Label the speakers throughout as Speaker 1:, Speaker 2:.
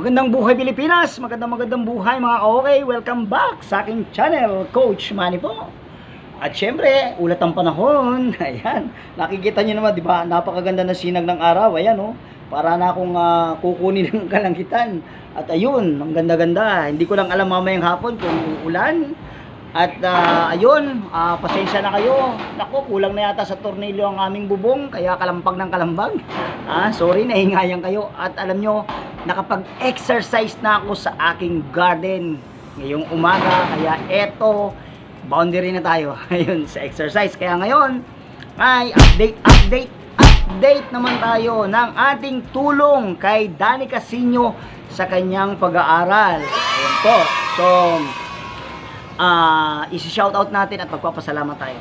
Speaker 1: Magandang buhay Pilipinas, magandang magandang buhay mga okay, welcome back sa aking channel, Coach Manny po. At syempre, ulat ang panahon, ayan, nakikita nyo naman, di ba, napakaganda ng sinag ng araw, ayan oh, para na akong ah, kukunin ng kalangitan. At ayun, ang ganda-ganda, hindi ko lang alam mamayang hapon kung uulan. At ah, ayun, ah, pasensya na kayo. Nako, kulang na yata sa tornilyo ang aming bubong, kaya kalampag ng kalambag. Ah, sorry, nahingayan kayo. At alam nyo, nakapag-exercise na ako sa aking garden ngayong umaga. Kaya eto, boundary na tayo. Ayun, sa exercise. Kaya ngayon, ay update, update, update naman tayo ng ating tulong kay Danny Casino sa kanyang pag-aaral. Ayun po. So, ah isi-shoutout natin at magpapasalamat tayo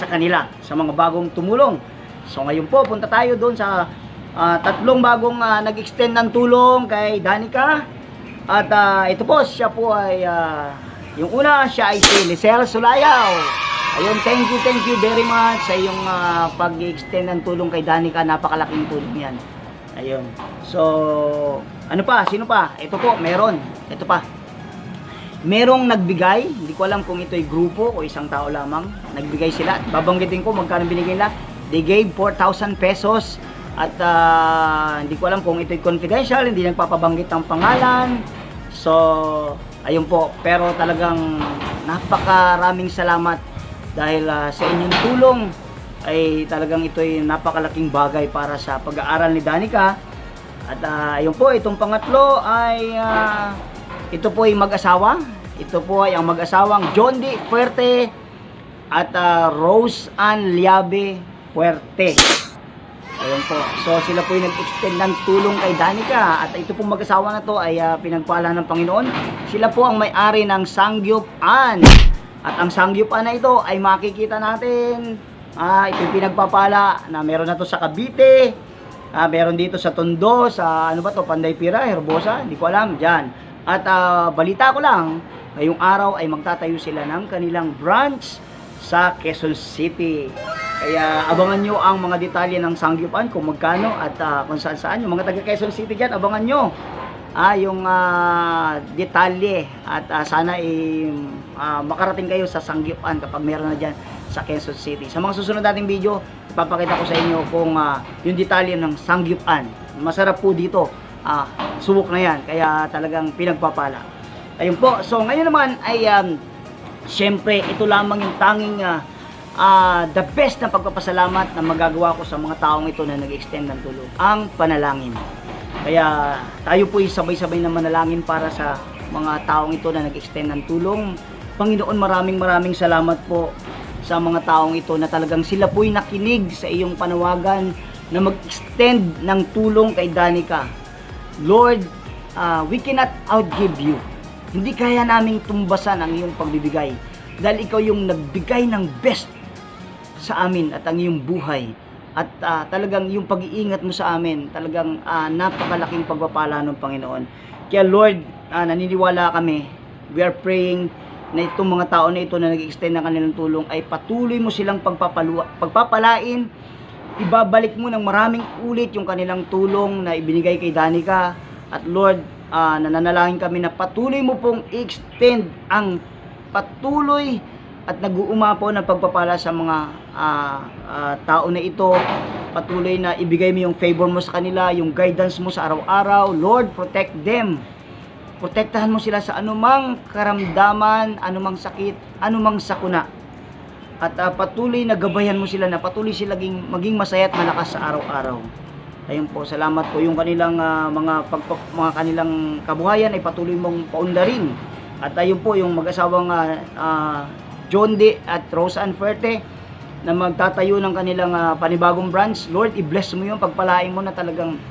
Speaker 1: sa kanila, sa mga bagong tumulong. So ngayon po, punta tayo doon sa ah, tatlong bagong ah, nag-extend ng tulong kay Danica. At ah, ito po, siya po ay, ah, yung una, siya ay si Lisel Sulayaw. Ayun, thank you, thank you very much sa iyong ah, pag-extend ng tulong kay Danica. Napakalaking tulong yan. Ayun. So, ano pa? Sino pa? Ito po, meron. Ito pa merong nagbigay, hindi ko alam kung ito'y grupo o isang tao lamang, nagbigay sila. Babanggitin ko magkano binigay nila. They gave 4,000 pesos at ah, hindi ko alam kung ito'y confidential, hindi nagpapabanggit ng pangalan. So, ayun po. Pero talagang napakaraming salamat dahil ah, sa inyong tulong ay talagang ito'y napakalaking bagay para sa pag-aaral ni Danica. At ah, ayun po, itong pangatlo ay ah, ito po ay mag-asawa. Ito po ay ang mag-asawang John D. Fuerte at ah, Rose Ann Liabe Fuerte. Ayun po. So sila po yung nag-extend ng tulong kay Danica at ito pong mag-asawa na to ay ah, pinagpala ng Panginoon. Sila po ang may-ari ng Sangyupan. At ang Sangyupan na ito ay makikita natin ah ito yung pinagpapala na meron na to sa Cavite. Ah, meron dito sa Tondo, sa ano ba to, Panday Pira, Herbosa, hindi ko alam, diyan. At ah, balita ko lang, ngayong araw ay magtatayo sila ng kanilang branch sa Quezon City. Kaya abangan nyo ang mga detalye ng Sangyupan kung magkano at ah, kung saan saan. Yung mga taga Quezon City dyan, abangan nyo ah, yung ah, detalye at ah, sana eh, ah, makarating kayo sa Sangyupan kapag meron na dyan sa Quezon City. Sa mga susunod nating video, ipapakita ko sa inyo kung ah, yung detalye ng Sangyupan. Masarap po dito. Ah, subok na yan. Kaya talagang pinagpapala. Ayun po. So ngayon naman ay um, Siyempre, ito lamang yung tanging ah, ah, the best na pagpapasalamat na magagawa ko sa mga taong ito na nag-extend ng tulong. Ang panalangin. Kaya tayo po ay sabay-sabay na manalangin para sa mga taong ito na nag-extend ng tulong. Panginoon, maraming maraming salamat po sa mga taong ito na talagang sila po'y nakinig sa iyong panawagan na mag-extend ng tulong kay Danica. Lord, ah, we cannot outgive you. Hindi kaya naming tumbasan ang iyong pagbibigay dahil ikaw yung nagbigay ng best sa amin at ang iyong buhay at ah, talagang yung pag-iingat mo sa amin talagang ah, napakalaking pagpapala ng Panginoon kaya Lord ah, naniniwala kami we are praying na itong mga tao na ito na nag-extend ng kanilang tulong ay patuloy mo silang pagpapaluwa, pagpapalain ibabalik mo ng maraming ulit yung kanilang tulong na ibinigay kay Danica. At Lord ah, nananalangin kami na patuloy mo pong extend ang patuloy at nag-uumapaw ng pagpapala sa mga ah, ah, tao na ito. Patuloy na ibigay mo yung favor mo sa kanila yung guidance mo sa araw-araw. Lord protect them. Protektahan mo sila sa anumang karamdaman anumang sakit anumang sakuna at ah, patuloy na gabayan mo sila na patuloy sila maging, maging masaya at malakas sa araw-araw. Ayun po salamat po. Yung kanilang ah, mga pagpa, mga kanilang kabuhayan ay patuloy mong paundarin. At ayun po yung mag-asawang ah, ah, John D at Roseanne Ferte na magtatayo ng kanilang ah, panibagong branch. Lord i-bless mo yung pagpalain mo na talagang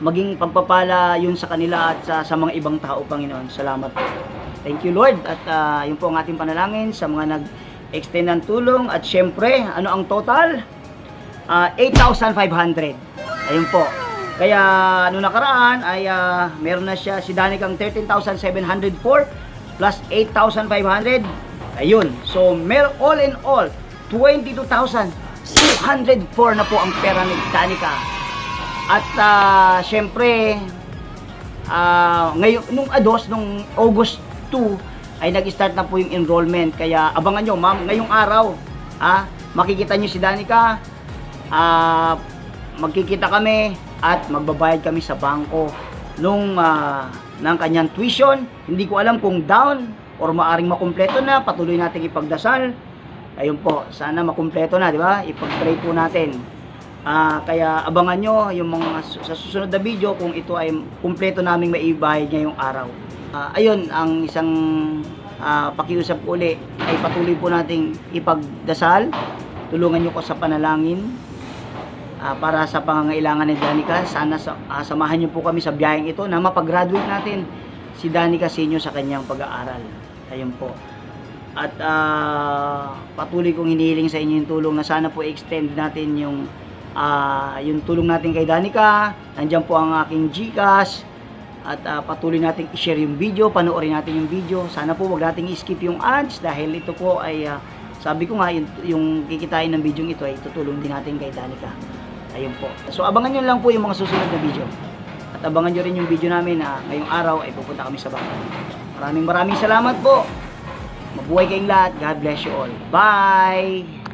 Speaker 1: maging pagpapala yun sa kanila at sa, sa mga ibang tao Panginoon. Salamat po. Thank you Lord. At ah, yun po ang ating panalangin sa mga nag-extend ng tulong at syempre ano ang total? Ah, 8,500 ayun po. Kaya ano nakaraan ay ah, meron na siya si Danicang 13,704 plus 8,500 ayun. So mer all in all 22,204 na po ang pera ni Danica. At ah, syempre ah, ngayon, nung ados, nung August 2, ay nag-start na po yung enrollment. Kaya abangan nyo, ma'am, ngayong araw, ah, makikita nyo si Danica, ah, magkikita kami at magbabayad kami sa bangko nung ah, ng kanyang tuition. Hindi ko alam kung down or maaring makumpleto na, patuloy nating ipagdasal. Ayun po, sana makumpleto na, di ba? Ipag-pray po natin. Ah, kaya abangan nyo yung mga sa susunod na video kung ito ay kumpleto naming maibahid ngayong araw. Ah, ayun, ang isang ah, pakiusap uli ay patuloy po nating ipagdasal. Tulungan nyo ko sa panalangin ah, para sa pangangailangan ni Danica. Sana sa, ah, samahan nyo po kami sa biyaheng ito na mapag-graduate natin si Danica Senior sa kanyang pag-aaral. Ayun po. At ah, patuloy kong hinihiling sa inyo yung tulong na sana po extend natin yung ah, yung tulong natin kay Danica. Nandiyan po ang aking GCash. At ah, patuloy nating i-share yung video, panoorin natin yung video. Sana po wag nating i-skip yung ads dahil ito po ay ah, sabi ko nga yung, yung kikitain ng video ito ay tutulong din natin kay Danica. Ayun po. So abangan nyo lang po yung mga susunod na video. At abangan nyo rin yung video namin na ngayong araw ay pupunta kami sa bangka. Maraming maraming salamat po. Mabuhay kayong lahat. God bless you all. Bye!